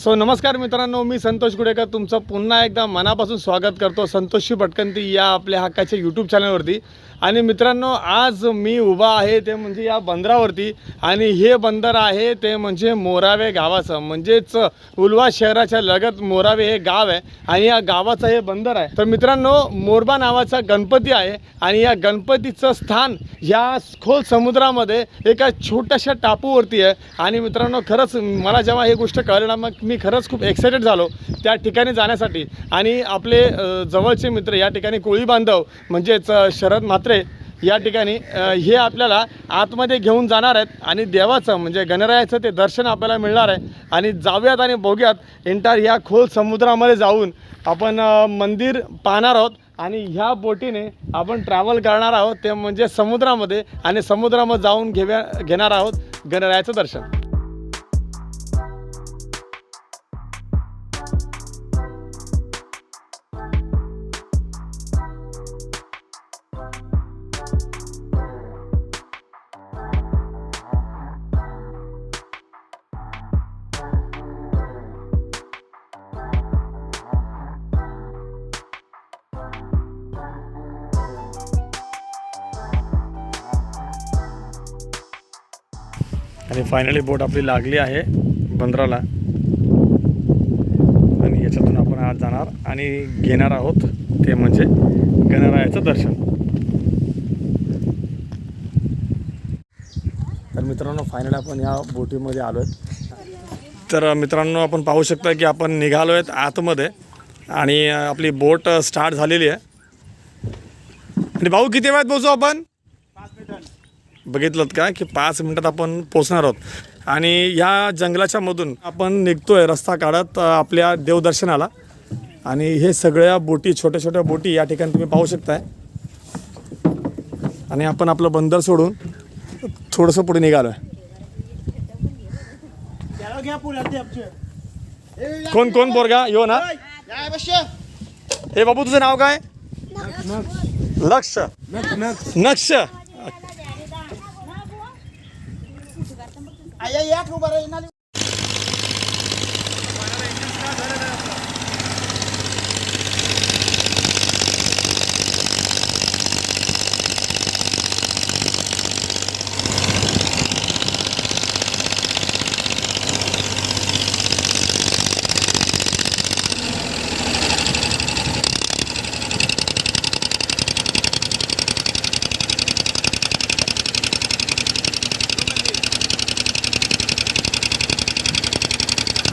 So नमस्कार मित्रांनो मी संतोष गुडेकर. तुमचं पुन्हा एकदा मनापासून स्वागत करतो संतोषी भटकंती या आपल्या हक्काच्या यूट्यूब चॅनलवरती आणि मित्रांनो आज मी उभा आहे ते म्हणजे या बंदरावरती. आणि हे बंदर आहे ते म्हणजे मोरावे गावाचं. म्हणजेच उलवा शहराच्या लगत मोरावे हे गाव आहे. आणि या गावाचं हे बंदर आहे. तर मित्रांनो मोरबा नावाचा गणपती आहे. आणि या गणपतीचं स्थान या खोल समुद्रामध्ये एका छोट्याशा टापूवरती आहे. आणि मित्रांनो खरंच मला जेव्हा ही गोष्ट कळलं मग मी खरंच खूप एक्सायटेड झालो त्या ठिकाणी जाण्यासाठी. आणि आपले जवळचे मित्र या ठिकाणी कोळी बांधव म्हणजेच शरद म्हात्रे या ठिकाणी हे आपल्याला आतमध्ये घेऊन जाणार आहेत. आणि देवाचं म्हणजे गणरायाचं ते दर्शन आपल्याला मिळणार आहे. आणि जाऊयात आणि बघूयात एंटार या खोल समुद्रामध्ये जाऊन आपण मंदिर पाहणार आहोत. आणि ह्या बोटीने आपण ट्रॅव्हल करणार आहोत. ते म्हणजे समुद्रामध्ये आणि समुद्रामध्ये जाऊन घेव्या घेणार आहोत गणरायाचं दर्शन. आणि फायनली बोट आपली लागली आहे बंदराला. आणि याच्यातून आपण आज जाणार आणि घेणार आहोत ते म्हणजे गणरायाचं दर्शन. तर मित्रांनो फायनली आपण या बोटीमध्ये आलो आहेत तर मित्रांनो आपण पाहू शकता की आपण निघालो आहेत आतमध्ये आणि आपली बोट स्टार्ट झालेली आहे. आणि भाऊ किती वेळात पोहोचू आपण? बघितलं का की पाच मिनटात आपण पोचणार आहोत. आणि या जंगलाच्या मधून आपण निघतोय रस्ता काढत आपल्या देवदर्शनाला. आणि हे सगळ्या बोटी छोट्या छोट्या बोटी या ठिकाणी तुम्ही पाहू शकताय. आणि आपण आपलं बंदर सोडून थोडंसं पुढे निघालो आहे कोण कोण पोरगा? यो ना. हे बाबू तुझं नाव काय? लक्ष. नक्ष. आया या उभा राहील आणि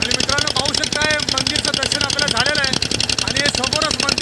मित्रांनो पाहू शकताय मंदिरचं दर्शन आपल्याला झालेलं आहे. आणि हे समोरच मंदिर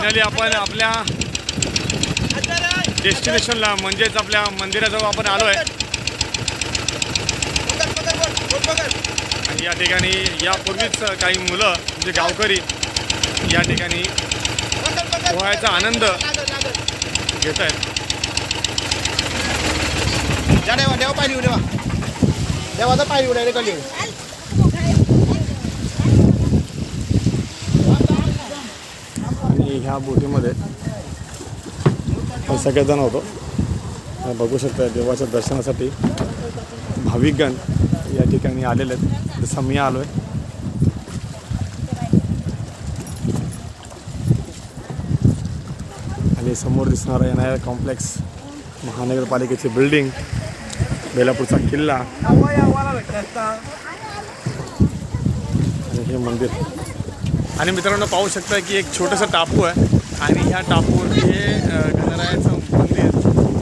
फायनली आपण आपल्या डेस्टिनेशनला म्हणजेच आपल्या मंदिराजवळ आपण आलो आहे आणि या ठिकाणी यापूर्वीच काही मुलं म्हणजे गावकरी या ठिकाणी पोहायचा आनंद घेत आहेत. देवा देवा पाय देवा. देवाचा पाय उडायला डायरेक्ट खाली आणि ह्या बोटीमध्ये आपण सगळेजण होतो. बघू शकता देवाच्या दर्शनासाठी भाविकगण या ठिकाणी आलेले आहेत. जसं मी आलो आहे आणि समोर दिसणारा येणारा कॉम्प्लेक्स महानगरपालिकेची बिल्डिंग बेलापूरचा किल्ला. हे मंदिर. आणि मित्रांनो पाहू शकता की एक छोटंसं टापू आहे. आणि ह्या टापूवरती हे गणरायाचं मंदिर.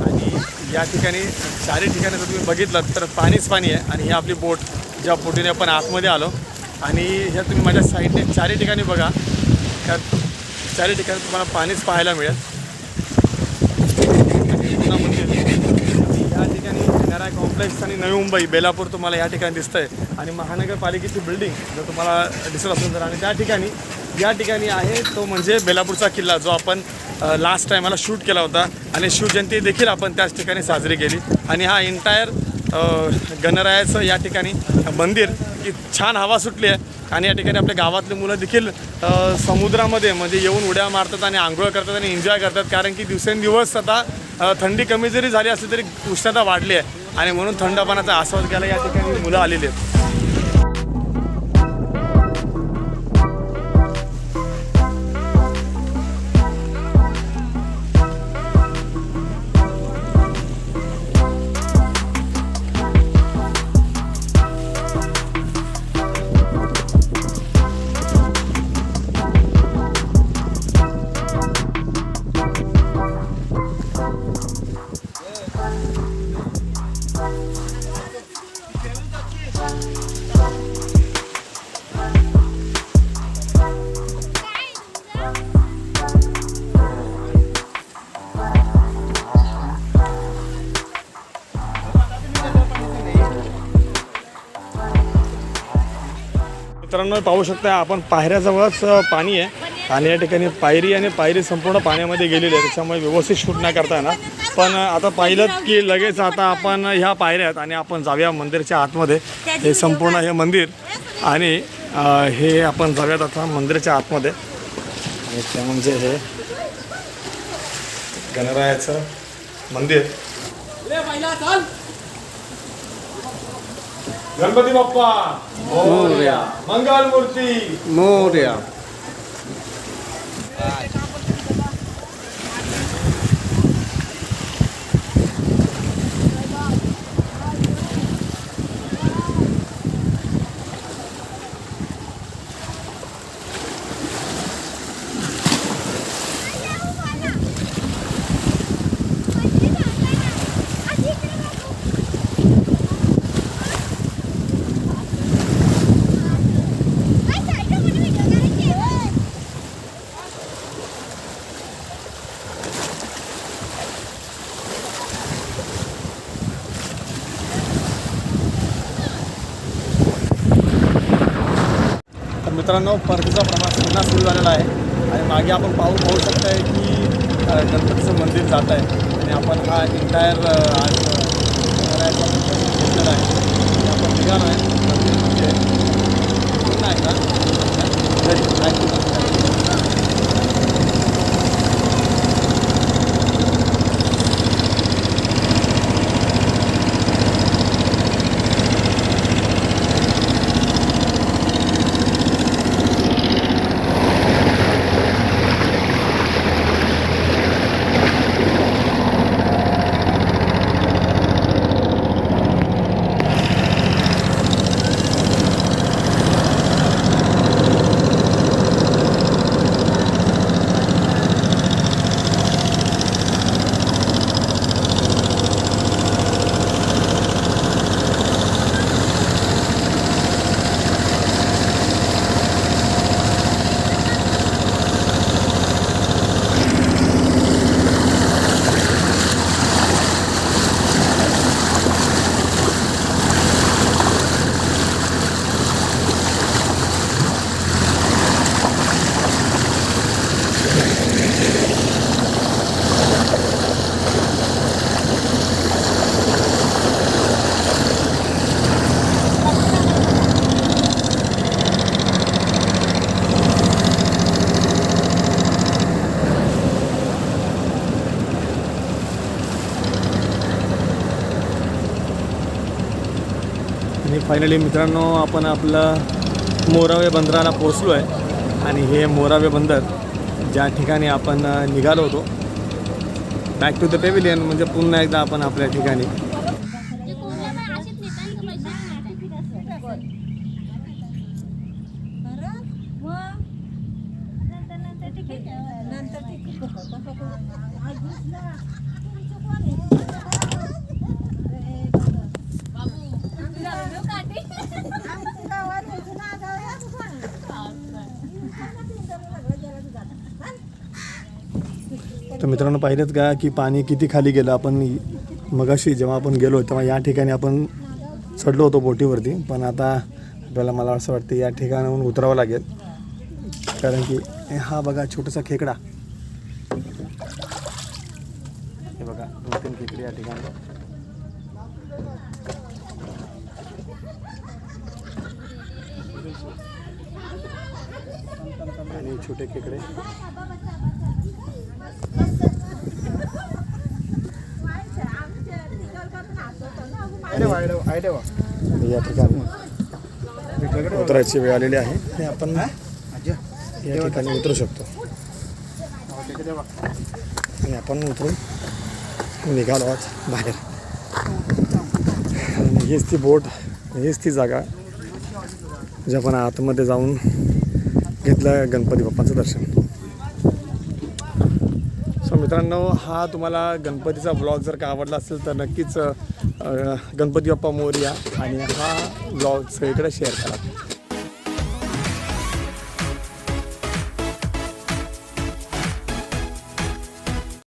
आणि या ठिकाणी चारही ठिकाणी जर तुम्ही बघितलं तर पाणीच पाणी आहे. आणि ही आपली बोट ज्या बोटीने आपण आतमध्ये आलो. आणि ह्या तुम्ही माझ्या साईडने चारही ठिकाणी बघा. ह्या चारही ठिकाणी तुम्हाला पाणीच पाहायला मिळेल आणि पुन्हा मंदिर या ठिकाणी कॉम्प्लेक्स आणि नवी मुंबई बेलापूर तुम्हाला या ठिकाणी दिसतंय. आणि महानगरपालिकेची बिल्डिंग जर तुम्हाला दिसत असेल तर. आणि त्या ठिकाणी या ठिकाणी आहे तो म्हणजे बेलापूरचा किल्ला जो आपण लास्ट टायमाला शूट केला होता. आणि शिवजयंती देखील आपण त्याच ठिकाणी साजरी केली. आणि हा एंटायर गणरायाचं या ठिकाणी मंदिर की छान हवा सुटली आहे. आणि या ठिकाणी आपल्या गावातली मुलं देखील समुद्रामध्ये म्हणजे येऊन उड्या मारतात आणि आंघोळ करतात आणि एन्जॉय करतात. कारण की दिवसेंदिवस आता थंडी कमी जरी झाली असली तरी उष्णता वाढली आहे. आणि म्हणून थंडपणाचा आस्वाद घ्यायला या ठिकाणी मुलं आलेली आहेत. मित्रांनो पाहू शकता आपण पायऱ्याजवळच पाणी आहे. आणि या ठिकाणी पायरी आणि पायरी संपूर्ण पाण्यामध्ये गेलेली आहे. त्याच्यामुळे व्यवस्थित शूट नाही करता येणार. पण आता पाहिलं की लगेच आता आपण ह्या पायऱ्यात आणि आपण जाऊया मंदिरच्या आतमध्ये. हे संपूर्ण हे मंदिर आणि हे आपण जाऊयात आता मंदिराच्या आतमध्ये. आणि ते म्हणजे हे गणरायाचं मंदिर. गणपती बाप्पा! मोरया मंगल मूर्ती मोर्या मित्रांनो परतीचा प्रवास पुन्हा सुरू झालेला आहे. आणि मागे आपण पाहू पाहू आहे की गणपतीचं मंदिर जात आहे. आणि आपण हा एंटायर आज घेतलेला आहे. आपण निघालो आहे. फायनली मित्रांनो आपण आपलं मोरावे बंदराला पोचलो आहे आणि हे मोरावे बंदर ज्या ठिकाणी आपण निघालो होतो. बॅक टू द पेविलियन म्हणजे पुन्हा एकदा आपण आपल्या ठिकाणी तर मित्रांनो पाहिलेत का की पाणी किती खाली गेलं? आपण मगाशी जेव्हा आपण गेलो तेव्हा या ठिकाणी आपण चढलो होतो बोटीवरती. पण आता आपल्याला मला असं वाटतं या ठिकाणाहून उतरावं लागेल. कारण की हा बघा छोटासा खेकडा. हे बघा दोन तीन खेकडे या ठिकाणी. आणि छोटे खेकडे. या ठिकाणी उतरायची वेळ आलेली आहे. आपण या ठिकाणी उतरू शकतो. आणि आपण उतरून निघालो आहोत बाहेर. आणि हीच ती बोट हीच ती जागा जे आपण आतमध्ये जाऊन घेतलं गणपती बाप्पाचं दर्शन. मित्रांनो हा तुम्हाला गणपतीचा ब्लॉग जर का आवडला असेल तर नक्कीच गणपती बाप्पा मोर्या आणि हा ब्लॉग सगळीकडे शेअर करा.